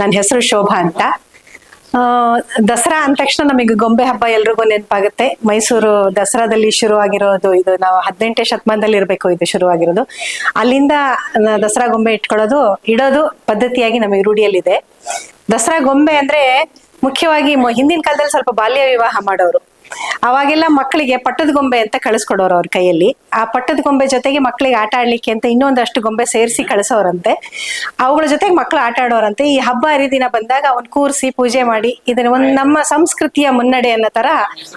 ನನ್ನ ಹೆಸರು ಶೋಭಾ ಅಂತ. ದಸರಾ ಅಂದ ತಕ್ಷಣ ನಮಗೆ ಗೊಂಬೆ ಹಬ್ಬ ಎಲ್ರಿಗೂ ನೆನಪಾಗುತ್ತೆ. ಮೈಸೂರು ದಸರಾದಲ್ಲಿ ಶುರುವಾಗಿರೋದು ಇದು ನಾವು ಹದಿನೆಂಟನೇ ಶತಮಾನದಲ್ಲಿ ಇರಬೇಕು ಇದು ಶುರುವಾಗಿರೋದು. ಅಲ್ಲಿಂದ ದಸರಾ ಗೊಂಬೆ ಇಟ್ಕೊಳ್ಳೋದು, ಇಡೋದು ಪದ್ಧತಿಯಾಗಿ ನಮಗೆ ರೂಢಿಯಲ್ಲಿದೆ. ದಸರಾ ಗೊಂಬೆ ಅಂದ್ರೆ ಮುಖ್ಯವಾಗಿ ಹಿಂದಿನ ಕಾಲದಲ್ಲಿ ಸ್ವಲ್ಪ ಬಾಲ್ಯ ವಿವಾಹ ಮಾಡೋರು. ಅವಾಗೆಲ್ಲ ಮಕ್ಕಳಿಗೆ ಪಟ್ಟದ ಗೊಂಬೆ ಅಂತ ಕಳಿಸ್ಕೊಡೋರು ಅವ್ರ ಕೈಯಲ್ಲಿ. ಆ ಪಟ್ಟದ ಗೊಂಬೆ ಜೊತೆಗೆ ಮಕ್ಕಳಿಗೆ ಆಟ ಆಡ್ಲಿಕ್ಕೆ ಅಂತ ಇನ್ನೊಂದಷ್ಟು ಗೊಂಬೆ ಸೇರಿಸಿ ಕಳಿಸೋರಂತೆ. ಅವುಗಳ ಜೊತೆಗೆ ಮಕ್ಕಳು ಆಟ ಆಡೋರಂತೆ. ಈ ಹಬ್ಬ ಹರಿದಿನ ಬಂದಾಗ ಅವನ್ ಕೂರಿಸಿ ಪೂಜೆ ಮಾಡಿ ಇದನ್ನ ಒಂದ್ ನಮ್ಮ ಸಂಸ್ಕೃತಿಯ ಮುನ್ನಡೆ ಅನ್ನೋ ತರ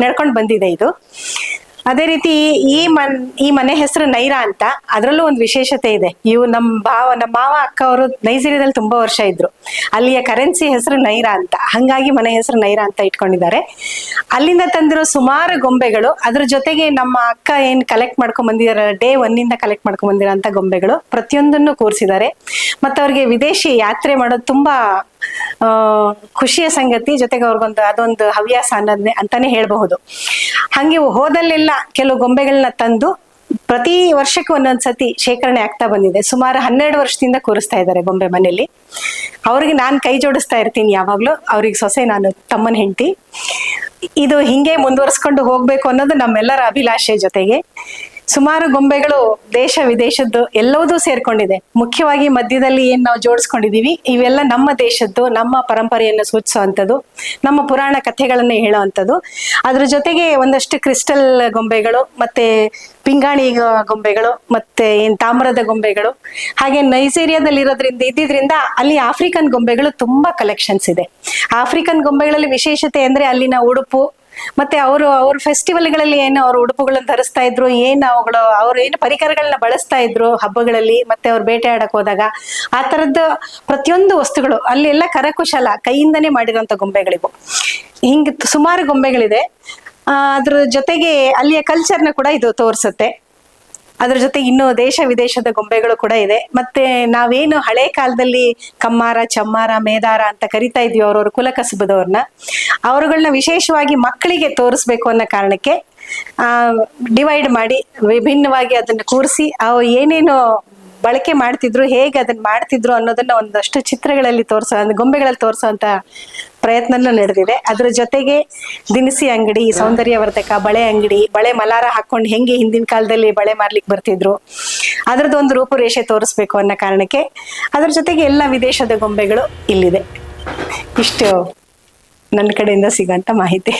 ನಡ್ಕೊಂಡು ಬಂದಿದೆ ಇದು. ಅದೇ ರೀತಿ ಈ ಮನ್ ಈ ಮನೆ ಹೆಸರು ನೈರಾ ಅಂತ. ಅದರಲ್ಲೂ ಒಂದು ವಿಶೇಷತೆ ಇದೆ. ಇವು ನಮ್ಮ ಭಾವ ನಮ್ಮ ಮಾವ ಅಕ್ಕ ಅವರು ನೈಜೀರಿಯಾದಲ್ಲಿ ತುಂಬಾ ವರ್ಷ ಇದ್ರು. ಅಲ್ಲಿಯ ಕರೆನ್ಸಿ ಹೆಸರು ನೈರಾ ಅಂತ. ಹಂಗಾಗಿ ಮನೆ ಹೆಸರು ನೈರಾ ಅಂತ ಇಟ್ಕೊಂಡಿದ್ದಾರೆ. ಅಲ್ಲಿಂದ ತಂದಿರೋ ಸುಮಾರು ಗೊಂಬೆಗಳು, ಅದ್ರ ಜೊತೆಗೆ ನಮ್ಮ ಅಕ್ಕ ಏನ್ ಕಲೆಕ್ಟ್ ಮಾಡ್ಕೊಂಡ್ ಬಂದಿದಾರ ಡೇ ಒನ್ನಿಂದ ಕಲೆಕ್ಟ್ ಮಾಡ್ಕೊಂಡ್ ಬಂದಿರೋ ಗೊಂಬೆಗಳು ಪ್ರತಿಯೊಂದನ್ನು ಕೂರಿಸಿದ್ದಾರೆ. ಮತ್ತೆ ಅವ್ರಿಗೆ ವಿದೇಶಿ ಯಾತ್ರೆ ಮಾಡೋದು ತುಂಬಾ ಖುಷಿಯ ಸಂಗತಿ, ಜೊತೆಗೆ ಅವ್ರಿಗೊಂದು ಅದೊಂದು ಹವ್ಯಾಸ ಅನ್ನೋದನ್ನೇ ಅಂತಾನೆ ಹೇಳ್ಬಹುದು. ಹಂಗೆ ಹೋದಲ್ಲೆಲ್ಲ ಕೆಲವು ಗೊಂಬೆಗಳನ್ನ ತಂದು ಪ್ರತಿ ವರ್ಷಕ್ಕೆ ಒಂದೊಂದ್ಸತಿ ಶೇಖರಣೆ ಆಗ್ತಾ ಬಂದಿದೆ. ಸುಮಾರು ಹನ್ನೆರಡು ವರ್ಷದಿಂದ ಕೂರಿಸ್ತಾ ಇದ್ದಾರೆ ಗೊಂಬೆ ಮನೆಯಲ್ಲಿ. ಅವ್ರಿಗೆ ನಾನು ಕೈ ಜೋಡಿಸ್ತಾ ಇರ್ತೀನಿ ಯಾವಾಗಲೂ. ಅವ್ರಿಗೆ ಸೊಸೆ ನಾನು, ತಮ್ಮನ ಹೆಂಡತಿ. ಇದು ಹಿಂಗೆ ಮುಂದುವರಿಸ್ಕೊಂಡು ಹೋಗ್ಬೇಕು ಅನ್ನೋದು ನಮ್ಮೆಲ್ಲರ ಅಭಿಲಾಷೆ ಜೊತೆಗೆ. ಸುಮಾರು ಗೊಂಬೆಗಳು ದೇಶ ವಿದೇಶದ್ದು ಎಲ್ಲವೂ ಸೇರ್ಕೊಂಡಿದೆ. ಮುಖ್ಯವಾಗಿ ಮಧ್ಯದಲ್ಲಿ ಏನ್ ನಾವು ಜೋಡಿಸ್ಕೊಂಡಿದೀವಿ, ಇವೆಲ್ಲ ನಮ್ಮ ದೇಶದ್ದು, ನಮ್ಮ ಪರಂಪರೆಯನ್ನು ಸೂಚಿಸುವಂಥದ್ದು, ನಮ್ಮ ಪುರಾಣ ಕಥೆಗಳನ್ನ ಹೇಳುವಂಥದ್ದು. ಅದ್ರ ಜೊತೆಗೆ ಒಂದಷ್ಟು ಕ್ರಿಸ್ಟಲ್ ಗೊಂಬೆಗಳು, ಮತ್ತೆ ಪಿಂಗಾಣಿ ಗೊಂಬೆಗಳು, ಮತ್ತೆ ಏನ್ ತಾಮ್ರದ ಗೊಂಬೆಗಳು, ಹಾಗೆ ನೈಜೀರಿಯಾದಲ್ಲಿ ಇರೋದ್ರಿಂದ ಇದ್ದಿದ್ರಿಂದ ಅಲ್ಲಿ ಆಫ್ರಿಕನ್ ಗೊಂಬೆಗಳು ತುಂಬಾ ಕಲೆಕ್ಷನ್ಸ್ ಇದೆ. ಆಫ್ರಿಕನ್ ಗೊಂಬೆಗಳಲ್ಲಿ ವಿಶೇಷತೆ ಅಂದ್ರೆ ಅಲ್ಲಿನ ಉಡುಪು ಮತ್ತೆ ಅವರು ಅವ್ರ ಫೆಸ್ಟಿವಲ್ಗಳಲ್ಲಿ ಏನು ಅವ್ರ ಉಡುಪುಗಳನ್ನ ಧರಿಸ್ತಾ ಇದ್ರು, ಏನ್ ಅವುಗಳು, ಅವ್ರು ಏನು ಪರಿಕರಗಳನ್ನ ಬಳಸ್ತಾ ಇದ್ರು ಹಬ್ಬಗಳಲ್ಲಿ, ಮತ್ತೆ ಅವ್ರು ಬೇಟೆ ಆಡಕ್ ಹೋದಾಗ, ಆ ತರದ್ದು ಪ್ರತಿಯೊಂದು ವಸ್ತುಗಳು, ಅಲ್ಲಿ ಎಲ್ಲ ಕರಕುಶಲ ಕೈಯಿಂದನೇ ಮಾಡಿರೋಂಥ ಗೊಂಬೆಗಳಿವು. ಹಿಂಗೆ ಸುಮಾರು ಗೊಂಬೆಗಳಿದೆ. ಅದ್ರ ಜೊತೆಗೆ ಅಲ್ಲಿಯ ಕಲ್ಚರ್ನ ಕೂಡ ಇದು ತೋರಿಸುತ್ತೆ. ಅದ್ರ ಜೊತೆ ಇನ್ನು ದೇಶ ವಿದೇಶದ ಗೊಂಬೆಗಳು ಕೂಡ ಇದೆ. ಮತ್ತೆ ನಾವೇನು ಹಳೆ ಕಾಲದಲ್ಲಿ ಕಮ್ಮಾರ, ಚಮ್ಮಾರ, ಮೇದಾರ ಅಂತ ಕರಿತಾ ಇದೀವಿ ಅವ್ರವ್ರ ಕುಲಕಸುಬದವ್ರನ್ನ ಅವರುಗಳನ್ನ ವಿಶೇಷವಾಗಿ ಮಕ್ಕಳಿಗೆ ತೋರಿಸ್ಬೇಕು ಅನ್ನೋ ಕಾರಣಕ್ಕೆ, ಆ ಡಿವೈಡ್ ಮಾಡಿ, ವಿಭಿನ್ನವಾಗಿ ಅದನ್ನ ಕೂರಿಸಿ, ಅವು ಏನೇನು ಬಳಕೆ ಮಾಡ್ತಿದ್ರು ಹೇಗೆ ಅದನ್ನ ಮಾಡ್ತಿದ್ರು ಅನ್ನೋದನ್ನ ಒಂದಷ್ಟು ಚಿತ್ರಗಳಲ್ಲಿ ತೋರಿಸೋ ಅಂದ್ರೆ ಗೊಂಬೆಗಳಲ್ಲಿ ತೋರಿಸುವಂತ ಪ್ರಯತ್ನನೂ ನಡೆದಿದೆ. ಅದ್ರ ಜೊತೆಗೆ ದಿನಸಿ ಅಂಗಡಿ ಸೌಂದರ್ಯವರ್ಧಕ ಬಳೆ ಅಂಗಡಿ ಬಳೆ ಮಲಾರ ಹಾಕೊಂಡು ಹೆಂಗೆ ಹಿಂದಿನ ಕಾಲದಲ್ಲಿ ಬಳೆ ಮಾರ್ಲಿಕ್ಕೆ ಬರ್ತಿದ್ರು ಅದ್ರದ್ದೊಂದು ರೂಪುರೇಷೆ ತೋರಿಸ್ಬೇಕು ಅನ್ನೋ ಕಾರಣಕ್ಕೆ ಅದ್ರ ಜೊತೆಗೆ ಎಲ್ಲ ವಿದೇಶದ ಗೊಂಬೆಗಳು ಇಲ್ಲಿದೆ. ಇಷ್ಟು ನನ್ನ ಕಡೆಯಿಂದ ಸಿಗೋಂಥ ಮಾಹಿತಿ.